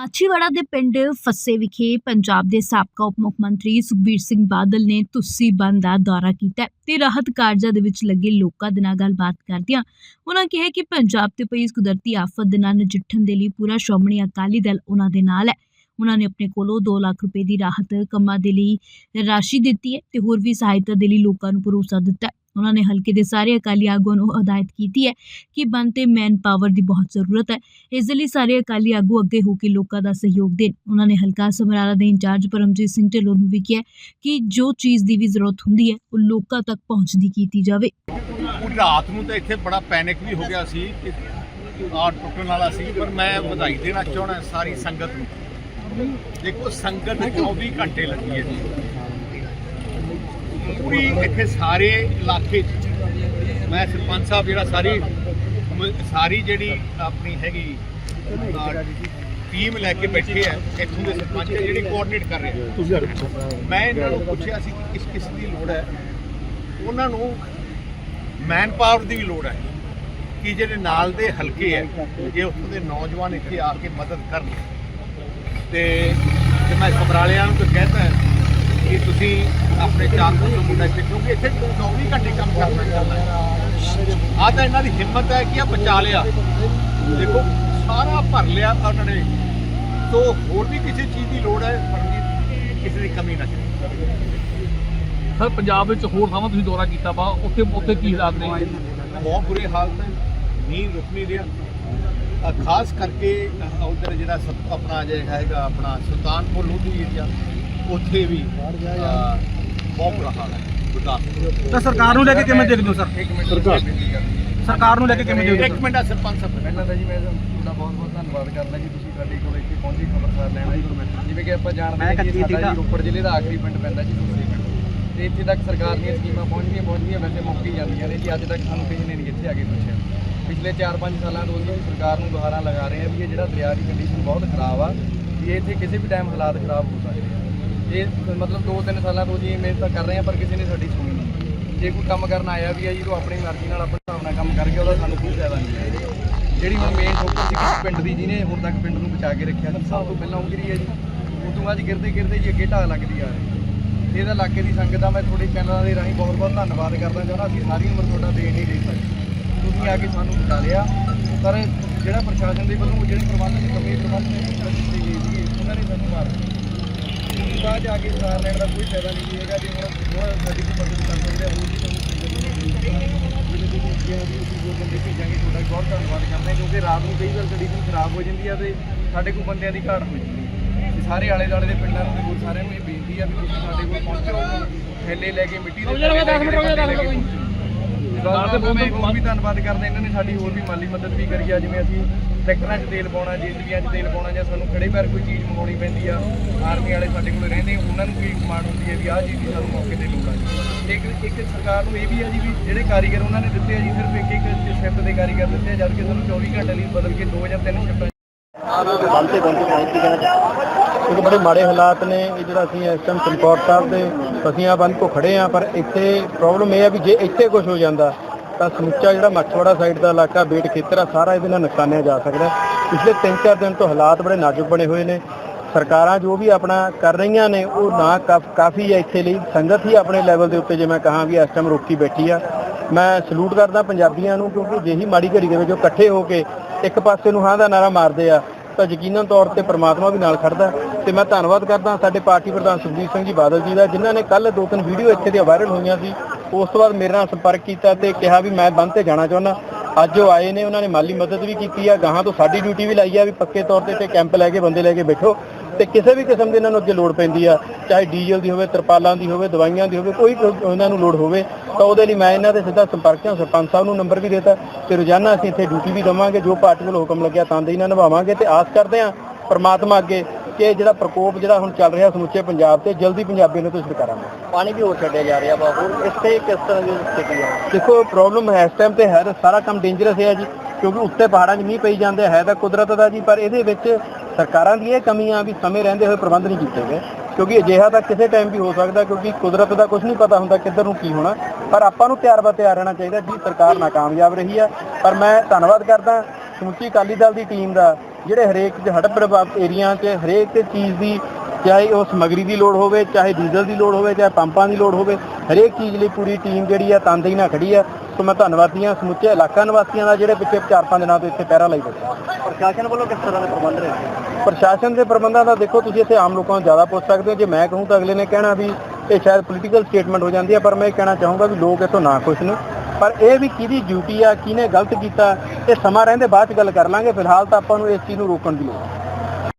ਮਾਛੀਵਾੜਾ ਦੇ ਪਿੰਡ ਫੱਸੇ ਵਿਖੇ ਪੰਜਾਬ ਦੇ ਸਾਬਕਾ ਉਪ ਮੁੱਖ ਮੰਤਰੀ ਸੁਖਬੀਰ ਸਿੰਘ ਬਾਦਲ ਨੇ ਤੁਸੀ ਬੰਦ ਦਾ ਦੌਰਾ ਕੀਤਾ ਹੈ ਤੇ ਰਾਹਤ ਕਾਰਜਾਂ ਦੇ ਵਿੱਚ ਲੱਗੇ ਲੋਕਾਂ ਦੇ ਨਾਲ ਗੱਲਬਾਤ ਕਰਦਿਆਂ ਉਹਨਾਂ ਕਿਹਾ ਕਿ ਪੰਜਾਬ ਤੇ ਪਈ ਇਸ ਕੁਦਰਤੀ ਆਫਤ ਦੇ ਨਾਲ ਨਜਿੱਠਣ ਦੇ ਲਈ ਪੂਰਾ ਸ਼੍ਰੋਮਣੀ ਅਕਾਲੀ ਦਲ ਉਹਨਾਂ ਦੇ ਨਾਲ ਹੈ। ਉਹਨਾਂ ਨੇ ਆਪਣੇ ਕੋਲੋਂ 2 ਲੱਖ ਰੁਪਏ ਦੀ ਰਾਹਤ ਕੰਮਾਂ ਦੇ ਲਈ ਰਾਸ਼ੀ ਦਿੱਤੀ ਹੈ ਤੇ ਹੋਰ ਵੀ ਸਹਾਇਤਾ ਦੇ ਲਈ ਲੋਕਾਂ ਨੂੰ ਭਰੋਸਾ ਦਿੱਤਾ ਉਹਨਾਂ ਨੇ ਹਲਕੇ ਦੇ ਸਾਰੇ ਅਕਾਲੀ ਆਗੂਆਂ ਨੂੰ ਹਦਾਇਤ ਕੀਤੀ ਹੈ ਕਿ ਬੰਦ ਤੇ ਮੈਨ ਪਾਵਰ ਦੀ ਬਹੁਤ ਜ਼ਰੂਰਤ ਹੈ। ਇਸ ਲਈ ਸਾਰੇ ਅਕਾਲੀ ਆਗੂ ਅੱਗੇ ਹੋ ਕੇ ਲੋਕਾਂ ਦਾ ਸਹਿਯੋਗ ਦੇਣ। ਉਹਨਾਂ ਨੇ ਹਲਕਾ ਸਮਰਾਲਾ ਦੇ ਇੰਚਾਰਜ ਪਰਮਜੀਤ ਸਿੰਘ ਢਿੱਲੋਂ ਨੂੰ ਵੀ ਕਿਹਾ ਕਿ ਜੋ ਚੀਜ਼ ਦੀ ਵੀ ਜ਼ਰੂਰਤ ਹੁੰਦੀ ਹੈ, ਉਹ ਲੋਕਾਂ ਤੱਕ ਪਹੁੰਚਦੀ ਕੀਤੀ ਜਾਵੇ। ਰਾਤ ਨੂੰ ਤਾਂ ਇੱਥੇ ਬੜਾ ਪੈਨਿਕ ਵੀ ਹੋ ਗਿਆ ਸੀ ਕਿ ਟੁੱਟਣ ਵਾਲਾ ਸੀ, ਪਰ ਮੈਂ ਵਧਾਈ ਦੇਣਾ ਚਾਹਣਾ ਸਾਰੀ ਸੰਗਤ ਨੂੰ। ਦੇਖੋ ਸੰਗਤ 24 ਘੰਟੇ ਲੱਗੀ ਹੈ ਜੀ। ਪੂਰੀ ਇੱਥੇ ਸਾਰੇ ਇਲਾਕੇ 'ਚ। ਮੈਂ ਸਰਪੰਚ ਸਾਹਿਬ ਜਿਹੜਾ ਸਾਰੀ ਸਾਰੀ ਜਿਹੜੀ ਆਪਣੀ ਹੈਗੀ ਟੀਮ ਲੈ ਕੇ ਬੈਠੇ ਆ ਇੱਥੋਂ ਦੇ ਸਰਪੰਚ ਜਿਹੜੇ ਕੋਆਰਡੀਨੇਟ ਕਰ ਰਹੇ ਆ। ਮੈਂ ਇਹਨਾਂ ਨੂੰ ਪੁੱਛਿਆ ਸੀ ਕਿ ਕਿਸ ਕਿਸ ਦੀ ਲੋੜ ਹੈ। ਉਹਨਾਂ ਨੂੰ ਮੈਨ ਪਾਵਰ ਦੀ ਵੀ ਲੋੜ ਹੈ ਕਿ ਜਿਹੜੇ ਨਾਲ ਦੇ ਹਲਕੇ ਹੈ ਜੇ ਉੱਥੋਂ ਦੇ ਨੌਜਵਾਨ ਇੱਥੇ ਆ ਕੇ ਮਦਦ ਕਰਨ। ਤੇ ਤੇ ਮੈਂ ਸਮਰਾਲਿਆਂ ਨੂੰ ਤਾਂ ਕਹਿੰਦਾ ਕਿ ਤੁਸੀਂ ਆਪਣੇ ਚਾਰ ਤੋਂ ਮੁੰਡਾ ਇੱਥੇ ਕਿਉਂਕਿ ਇੱਥੇ 24 ਘੰਟੇ ਕੰਮ ਕਰਨਾ ਚੱਲਦਾ ਹੈ। ਆ ਤਾਂ ਇਹਨਾਂ ਦੀ ਹਿੰਮਤ ਹੈ ਕਿ ਆ ਬਚਾ ਲਿਆ। ਦੇਖੋ ਸਾਰਾ ਭਰ ਲਿਆ ਉਹਨਾਂ ਨੇ। ਸੋ ਹੋਰ ਵੀ ਕਿਸੇ ਚੀਜ਼ ਦੀ ਲੋੜ ਹੈ ਪਰ ਵੀ ਕਿਸੇ ਦੀ ਕਮੀ ਨਾ ਰਹੇ ਸਰ ਪੰਜਾਬ ਵਿੱਚ ਹੋਰ ਥਾਵਾਂ ਤੁਸੀਂ ਦੌਰਾ ਕੀਤਾ ਵਾ ਉੱਥੇ ਉੱਥੇ ਕੀ ਹਾਲਾਤ ਨੇ? ਬਹੁਤ ਬੁਰੇ ਹਾਲਤ ਹੈ। ਨੀਂਹ ਰੁਕ ਨਹੀਂ ਰਿਹਾ। ਖਾਸ ਕਰਕੇ ਉਧਰ ਜਿਹੜਾ ਸਭ ਆਪਣਾ ਜਿਹੜਾ ਹੈਗਾ ਆਪਣਾ ਸੁਲਤਾਨਪੁਰ ਲੋਧੀ ਏਰੀਆ ਉੱਥੇ ਵੀ। ਬਹੁਤ ਬੁਰਾ ਹਾਲ ਹੈ। ਗੁਰਦਾਸਪੁਰ ਤਾਂ ਸਰਕਾਰ ਨੂੰ ਲੈ ਕੇ ਕਿਵੇਂ ਦੇਖਦੇ ਹੋ ਸਰ? ਇੱਕ ਸਰਕਾਰ। ਸਰਕਾਰ ਨੂੰ ਲੈ ਕੇ ਕਿਵੇਂ ਦੇਖਦੇ ਇੱਕ ਹੋ ਮਿੰਟ ਆ ਸਰਪੰਚ ਸਾਹਿਬ। ਪਹਿਲਾਂ ਤਾਂ ਜੀ ਮੈਂ ਤੁਹਾਡਾ ਬਹੁਤ ਬਹੁਤ ਧੰਨਵਾਦ ਕਰਦਾ ਜੀ। ਤੁਸੀਂ ਸਾਡੇ ਕੋਲ ਇੱਥੇ ਪਹੁੰਚੇ ਖਬਰਸਾਰ ਲੈਣ ਆਏ। ਜਿਵੇਂ ਕਿ ਆਪਾਂ ਜਾਣਦੇ ਹਾਂ ਕਿ ਸਾਡਾ ਜੀ ਰੋਪੜ ਜ਼ਿਲ੍ਹੇ ਦਾ ਆਖਰੀ ਪਿੰਡ ਪੈਂਦਾ ਜੀ ਤੁਸੀਂ। ਪਿੰਡ ਤੇ ਇੱਥੇ ਤੱਕ ਸਰਕਾਰ ਦੀਆਂ ਸਕੀਮਾਂ ਪਹੁੰਚਦੀਆਂ ਪਹੁੰਚਦੀਆਂ ਵੈਸੇ ਮੁੱਕ ਹੀ ਜਾਂਦੀਆਂ ਨੇ ਜੀ। ਅੱਜ ਤੱਕ ਸਾਨੂੰ ਕਿਸੇ ਨੇ ਨਹੀਂ ਇੱਥੇ ਆ ਕੇ ਪੁੱਛਿਆ। ਪਿਛਲੇ 4-5 ਸਾਲਾਂ ਤੋਂ ਅਸੀਂ ਸਰਕਾਰ ਨੂੰ ਦੁਹਾਰਾ ਲਗਾ ਰਹੇ ਹਾਂ ਵੀ ਇਹ ਜਿਹੜਾ ਦਰਿਆ ਦੀ ਕੰਡੀਸ਼ਨ ਬਹੁਤ ਖਰਾਬ ਆ ਵੀ ਇੱਥੇ ਕਿਸੇ ਵੀ ਟਾਈਮ ਹਾਲਾਤ ਖਰਾਬ ਹੋ ਸਕਦੇ ਆ। ਇਹ ਮਤਲਬ 2-3 ਸਾਲਾਂ ਤੋਂ ਜੀ ਮਿਹਨਤ ਕਰ ਰਹੇ ਹਾਂ, ਪਰ ਕਿਸੇ ਨੇ ਸਾਡੀ ਸੁਣੀ ਨਹੀਂ। ਜੇ ਕੋਈ ਕੰਮ ਕਰਨ ਆਇਆ ਵੀ ਆ ਜੀ, ਉਹ ਆਪਣੀ ਮਰਜ਼ੀ ਨਾਲ ਆਪਣੇ ਹਿਸਾਬ ਨਾਲ ਕੰਮ ਕਰਕੇ ਉਹਦਾ ਸਾਨੂੰ ਕੋਈ ਫਾਇਦਾ ਨਹੀਂ। ਹੈ ਜਿਹੜੀ ਹੁਣ ਮੇਨ ਠੋਕਰ ਸੀ ਕਿ ਪਿੰਡ ਦੀ, ਜਿਹਨੇ ਹੁਣ ਤੱਕ ਪਿੰਡ ਨੂੰ ਬਚਾ ਕੇ ਰੱਖਿਆ ਸੀ ਸਭ ਤੋਂ ਪਹਿਲਾਂ ਉਹ ਗਿਰੀ ਹੈ ਜੀ। ਉਸ ਤੋਂ ਬਾਅਦ ਗਿਰਦੇ ਗਿਰਦੇ ਜੀ ਅੱਗੇ ਢਾਹ ਲੱਗਦੀ ਆ ਰਹੀ ਇਹਦਾ ਇਲਾਕੇ ਦੀ ਸੰਗਤ ਦਾ ਮੈਂ ਤੁਹਾਡੇ ਚੈਨਲਾਂ ਦੇ ਰਾਹੀਂ ਬਹੁਤ ਬਹੁਤ ਧੰਨਵਾਦ ਕਰਦਾ ਚਾਹੁੰਦਾ, ਅਸੀਂ ਸਾਰੀ ਉਮਰ ਤੁਹਾਡਾ ਦੇ ਨਹੀਂ ਦੇ ਸਕਦੇ। ਤੁਸੀਂ ਆ ਕੇ ਸਾਨੂੰ ਬਚਾ ਲਿਆ। ਪਰ ਜਿਹੜਾ ਪ੍ਰਸ਼ਾਸਨ ਦੇ ਵੱਲੋਂ, ਜਿਹੜੇ ਪ੍ਰਬੰਧ ਦੀ ਕਮੀ ਪ੍ਰਬੰਧ ਦੀ ਸੂਚਨਾ ਦਿੱਤੀ ਗਈ ਸੀ ਉਹਨਾਂ ਨੇ ਸਾਨੂੰ ਮਾਰ ਦਿੱਤੀ। ਬਾਅਦ 'ਚ ਆ ਕੇ ਸਾਰ ਲੈਣ ਦਾ ਕੋਈ ਫਾਇਦਾ ਨਹੀਂ ਹੈਗਾ। ਜੇ ਹੁਣ ਹੋਰ ਸਾਡੀ ਕੋਈ ਮਦਦ ਕਰ ਸਕਦੇ ਆ, ਹੋਰ ਵੀ ਭੇਜਾਂਗੇ, ਤੁਹਾਡਾ ਬਹੁਤ ਧੰਨਵਾਦ ਕਰਦੇ ਹਾਂ, ਕਿਉਂਕਿ ਰਾਤ ਨੂੰ ਕਈ ਵਾਰ ਕੰਡੀਸ਼ਨ ਖਰਾਬ ਹੋ ਜਾਂਦੀ ਆ ਤੇ ਸਾਡੇ ਕੋਲ ਬੰਦਿਆਂ ਦੀ ਘਾਟ ਹੋ ਜਾਂਦੀ ਹੈ ਤੇ ਸਾਰੇ ਆਲੇ ਦੁਆਲੇ ਦੇ ਪਿੰਡਾਂ ਨੂੰ ਵੀ ਹੋਰ ਸਾਰਿਆਂ ਨੂੰ ਇਹ ਬੇਨਤੀ ਆ ਵੀ ਤੁਸੀਂ ਸਾਡੇ ਕੋਲ ਪਹੁੰਚੋ ਥੈਲੇ ਲੈ ਕੇ ਮਿੱਟੀ ਦੇ ਥੈਲੇ ਲੈ ਕੇ ਬੰਦੇ ਲੈ ਕੇ ਪਹੁੰਚੋ ਸਰਕਾਰ ਦੇ ਬਹੁਤ ਵੀ ਧੰਨਵਾਦ ਕਰਦੇ ਇਹਨਾਂ ਨੇ ਸਾਡੀ ਹੋਰ ਵੀ ਮਾਲੀ ਮਦਦ ਵੀ ਕਰੀ ਆ ਜਿਵੇਂ ਅਸੀਂ ਟਰੈਕਟਰਾਂ 'ਚ ਤੇਲ ਪਾਉਣਾ ਜੀਸੀਬੀਆਂ 'ਚ ਤੇਲ ਪਾਉਣਾ ਜਾਂ ਸਾਨੂੰ ਖੜੇ ਪੈਰ ਕੋਈ ਚੀਜ਼ ਮੰਗਾਉਣੀ ਪੈਂਦੀ ਆ ਆਰਮੀ ਵਾਲੇ ਸਾਡੇ ਕੋਲ ਰਹਿੰਦੇ ਉਹਨਾਂ ਨੂੰ ਵੀ ਕਮਾਂਡ ਹੁੰਦੀ ਹੈ ਵੀ ਆਹ ਚੀਜ਼ ਦੀ ਸਾਨੂੰ ਮੌਕੇ ਤੇ ਲੋੜ ਆ ਜੀ। ਇੱਕ ਇੱਕ ਸਰਕਾਰ ਨੂੰ ਇਹ ਵੀ ਆ ਜੀ ਵੀ ਜਿਹੜੇ ਕਾਰੀਗਰ ਉਹਨਾਂ ਨੇ ਦਿੱਤੇ ਆ ਜੀ ਸਿਰਫ ਇੱਕ ਇੱਕ ਸ਼ਿਫਟ ਦੇ ਕਾਰੀਗਰ ਦਿੱਤੇ ਆ ਜਦ ਕਿ ਸਾਨੂੰ 24 ਘੰਟੇ ਲਈ ਬਦਲ ਕੇ ਦੋ ਜਾਂ ਤਿੰਨ ਸ਼ਿਫਟਾਂ ਬੰਦ ਤੇ ਬੰਦ ਪਹੁੰਚ ਕੇ ਕਿਉਂਕਿ ਬੜੇ ਮਾੜੇ ਹਾਲਾਤ ਨੇ। ਇਹ ਜਿਹੜਾ ਅਸੀਂ ਇਸ ਟਾਈਮ ਚਮਕੌਰ ਸਾਹਿਬ ਦੇ ਫਸੀਆਂ ਬੰਦ ਕੋ ਖੜੇ ਆ, ਪਰ ਇੱਥੇ ਪ੍ਰੋਬਲਮ ਇਹ ਆ ਵੀ ਜੇ ਇੱਥੇ ਕੁਝ ਹੋ ਜਾਂਦਾ, ਤਾਂ ਸਮੁੱਚਾ ਜਿਹੜਾ ਮੱਛਵਾੜਾ ਸਾਈਡ ਦਾ ਇਲਾਕਾ, ਬੇਟ ਖੇਤਰ ਆ, ਸਾਰਾ ਇਹਦੇ ਨਾਲ ਨੁਕਸਾਨਿਆ ਜਾ ਸਕਦਾ ਪਿਛਲੇ 3-4 ਦਿਨ ਤੋਂ ਹਾਲਾਤ ਬੜੇ ਨਾਜ਼ੁਕ ਬਣੇ ਹੋਏ ਨੇ। ਸਰਕਾਰਾਂ ਜੋ ਵੀ ਆਪਣਾ ਕਰ ਰਹੀਆਂ ਨੇ, ਉਹ ਨਾ ਕਾਫ- ਕਾਫੀ ਹੈ ਇੱਥੇ ਲਈ। ਸੰਗਤ ਹੀ ਆਪਣੇ ਲੈਵਲ ਦੇ ਉੱਤੇ, ਜੇ ਮੈਂ ਕਹਾਂ ਵੀ ਇਸ ਟਾਈਮ ਰੋਕੀ ਬੈਠੀ ਆ। ਮੈਂ ਸਲੂਟ ਕਰਦਾ ਪੰਜਾਬੀਆਂ ਨੂੰ, ਕਿਉਂਕਿ ਜਿਹੀ ਮਾੜੀ ਘੜੀ ਦੇ ਵਿੱਚ ਉਹ ਇਕੱਠੇ ਹੋ ਕੇ ਇੱਕ ਪਾਸੇ ਨੂੰ ਹਾਂ ਦਾ ਨਾਰਾ ਮਾਰਦੇ ਆ ਤਾਂ ਯਕੀਨਨ ਤੌਰ ਤੇ ਪ੍ਰਮਾਤਮਾ ਵੀ ਨਾਲ ਖੜਦਾ ਤੇ ਮੈਂ ਧੰਨਵਾਦ ਕਰਦਾ ਸਾਡੇ ਪਾਰਟੀ ਪ੍ਰਧਾਨ ਸੁਖਬੀਰ ਸਿੰਘ ਜੀ ਬਾਦਲ ਜੀ ਦਾ, ਜਿਨ੍ਹਾਂ ਨੇ ਕੱਲ ਦੋ ਤਿੰਨ ਵੀਡੀਓ ਇੱਥੇ ਦੀਆਂ ਵਾਇਰਲ ਹੋਈਆਂ ਸੀ। ਉਸ ਤੋਂ ਬਾਅਦ ਮੇਰੇ ਨਾਲ ਸੰਪਰਕ ਕੀਤਾ ਤੇ ਕਿਹਾ ਵੀ ਮੈਂ ਬੰਦ ਤੇ ਜਾਣਾ ਚਾਹੁੰਦਾ। ਅੱਜ ਉਹ ਆਏ ਨੇ, ਉਹਨਾਂ ਨੇ ਮਾਲੀ ਮਦਦ ਵੀ ਕੀਤੀ ਆ। ਗਾਹਾਂ ਤੋਂ ਸਾਡੀ ਡਿਊਟੀ ਵੀ ਲਾਈ ਆ ਵੀ ਪੱਕੇ ਤੌਰ ਤੇ ਤੇ ਕੈਂਪ ਲੈ ਕੇ, ਬੰਦੇ ਲੈ ਕੇ ਬੈਠੋ। ਤੇ ਕਿਸੇ ਵੀ ਕਿਸਮ ਦੀ ਇਹਨਾਂ ਨੂੰ ਅੱਗੇ ਲੋੜ ਪੈਂਦੀ ਆ ਚਾਹੇ ਡੀਜ਼ਲ ਦੀ ਹੋਵੇ ਤਰਪਾਲਾਂ ਦੀ ਹੋਵੇ ਦਵਾਈਆਂ ਦੀ ਹੋਵੇ ਕੋਈ ਉਹਨਾਂ ਨੂੰ ਲੋੜ ਹੋਵੇ ਤਾਂ ਉਹਦੇ ਲਈ ਮੈਂ ਇਹਨਾਂ ਦੇ ਸਿੱਧਾ ਸੰਪਰਕ ਹਾਂ ਸਰਪੰਚ ਸਾਹਿਬ ਨੂੰ ਨੰਬਰ ਵੀ ਦਿੱਤਾ ਤੇ ਰੋਜ਼ਾਨਾ ਅਸੀਂ ਇੱਥੇ ਡਿਊਟੀ ਵੀ ਦੇਵਾਂਗੇ ਜੋ ਪਾਰਟੀ ਵੱਲੋਂ ਹੁਕਮ ਲੱਗਿਆ ਤਾਂ ਦੇ ਨਾਲ ਨਿਭਾਵਾਂਗੇ ਤੇ ਆਸ ਕਰਦੇ ਹਾਂ ਪ੍ਰਮਾਤਮਾ ਅੱਗੇ ਕਿ ਜਿਹੜਾ ਪ੍ਰਕੋਪ ਜਿਹੜਾ ਹੁਣ ਚੱਲ ਰਿਹਾ ਸਮੁੱਚੇ ਪੰਜਾਬ ਤੇ ਜਲਦੀ ਪੰਜਾਬੀ ਨੂੰ ਤੋਂ ਛੁਟਕਾਰਾਂਗੇ ਪਾਣੀ ਵੀ ਹੋਰ ਛੱਡਿਆ ਜਾ ਰਿਹਾ ਹੋਰ ਇੱਥੇ ਕਿਸ ਤਰ੍ਹਾਂ ਦੀ ਸਥਿਤੀ ਹੈ ਦੇਖੋ ਪ੍ਰੋਬਲਮ ਹੈ ਇਸ ਟਾਈਮ ਤੇ ਹੈ ਸਾਰਾ ਕੰਮ ਡੇਂਜਰਸ ਹੈ ਜੀ ਕਿਉਂਕਿ ਉੱਤੇ ਪਹਾੜਾਂ 'ਚ ਮੀਂਹ ਪਈ ਜਾਂਦੇ ਹੈ ਤਾਂ ਕੁਦਰਤ ਦਾ ਜੀ ਪਰ ਇਹਦੇ ਵਿੱਚ ਸਰਕਾਰਾਂ ਦੀ ਇਹ ਕਮੀਆਂ ਵੀ ਸਮੇਂ ਰਹਿੰਦੇ ਹੋਏ ਪ੍ਰਬੰਧ ਨਹੀਂ ਕੀਤੇ ਗਏ, ਕਿਉਂਕਿ ਅਜਿਹਾ ਤਾਂ ਕਿਸੇ ਟਾਈਮ ਵੀ ਹੋ ਸਕਦਾ, ਕਿਉਂਕਿ ਕੁਦਰਤ ਦਾ ਕੁਝ ਨਹੀਂ ਪਤਾ ਹੁੰਦਾ ਕਿੱਧਰ ਨੂੰ ਕੀ ਹੋਣਾ। ਪਰ ਆਪਾਂ ਨੂੰ ਤਿਆਰ ਬਾ ਤਿਆਰ ਰਹਿਣਾ ਚਾਹੀਦਾ, ਜੀ ਸਰਕਾਰ ਨਾਕਾਮਯਾਬ ਰਹੀ ਹੈ ਪਰ ਮੈਂ ਧੰਨਵਾਦ ਕਰਦਾ ਸਮੁੱਚੀ ਅਕਾਲੀ ਦਲ ਦੀ ਟੀਮ ਦਾ, ਜਿਹੜੇ ਹਰੇਕ ਹੜਪ ਹੜ੍ਹ ਪ੍ਰਭਾਵਿਤ ਏਰੀਆ 'ਚ, ਹਰੇਕ ਚੀਜ਼ ਦੀ, ਚਾਹੇ ਉਹ ਸਮੱਗਰੀ ਦੀ ਲੋੜ ਹੋਵੇ, ਚਾਹੇ ਡੀਜ਼ਲ ਦੀ ਲੋੜ ਹੋਵੇ, ਚਾਹੇ ਪੰਪਾਂ ਦੀ ਲੋੜ ਹੋਵੇ, ਹਰੇਕ ਚੀਜ਼ ਲਈ ਪੂਰੀ ਟੀਮ ਜਿਹੜੀ ਆ ਤਨਦੇਹੀ ਨਾਲ ਖੜੀ ਆ। ਸੋ ਮੈਂ ਧੰਨਵਾਦੀ ਹਾਂ ਸਮੁੱਚੇ ਇਲਾਕਾ ਨਿਵਾਸੀਆਂ ਦਾ ਜਿਹੜੇ ਪਿੱਛੇ 4-5 ਦਿਨਾਂ ਤੋਂ ਇੱਥੇ ਪਹਿਰਾ ਲਈ ਬੈਠੇ ਪ੍ਰਸ਼ਾਸਨ ਵੱਲੋਂ ਕਿਸ ਤਰ੍ਹਾਂ ਦੇ ਪ੍ਰਬੰਧ ਰਹੇ ਪ੍ਰਸ਼ਾਸਨ ਦੇ ਪ੍ਰਬੰਧਾਂ ਦਾ ਦੇਖੋ ਤੁਸੀਂ ਇੱਥੇ ਆਮ ਲੋਕਾਂ ਨੂੰ ਜ਼ਿਆਦਾ ਪੁੱਛ ਸਕਦੇ ਹੋ। ਜੇ ਮੈਂ ਕਹੂੰ ਤਾਂ ਅਗਲੇ ਨੇ ਕਹਿਣਾ ਵੀ ਇਹ ਸ਼ਾਇਦ ਪੋਲੀਟੀਕਲ ਸਟੇਟਮੈਂਟ ਹੋ ਜਾਂਦੀ ਹੈ ਪਰ ਮੈਂ ਇਹ ਕਹਿਣਾ ਚਾਹੂੰਗਾ ਵੀ ਲੋਕ ਇਥੋਂ ਨਾ ਖੁਸ਼ ਨੇ। ਪਰ ਇਹ ਵੀ ਕਿਹਦੀ ਡਿਊਟੀ ਆ ਕਿਹਨੇ ਗਲਤ ਕੀਤਾ ਇਹ ਸਮਾਂ ਰਹਿੰਦੇ ਬਾਅਦ ਚ ਗੱਲ ਕਰ ਲਾਂਗੇ। ਫਿਲਹਾਲ ਤਾਂ ਆਪਾਂ ਨੂੰ ਇਸ ਚੀਜ਼ ਨੂੰ ਰੋਕਣ ਦੀ ਲੋੜ ਹੈ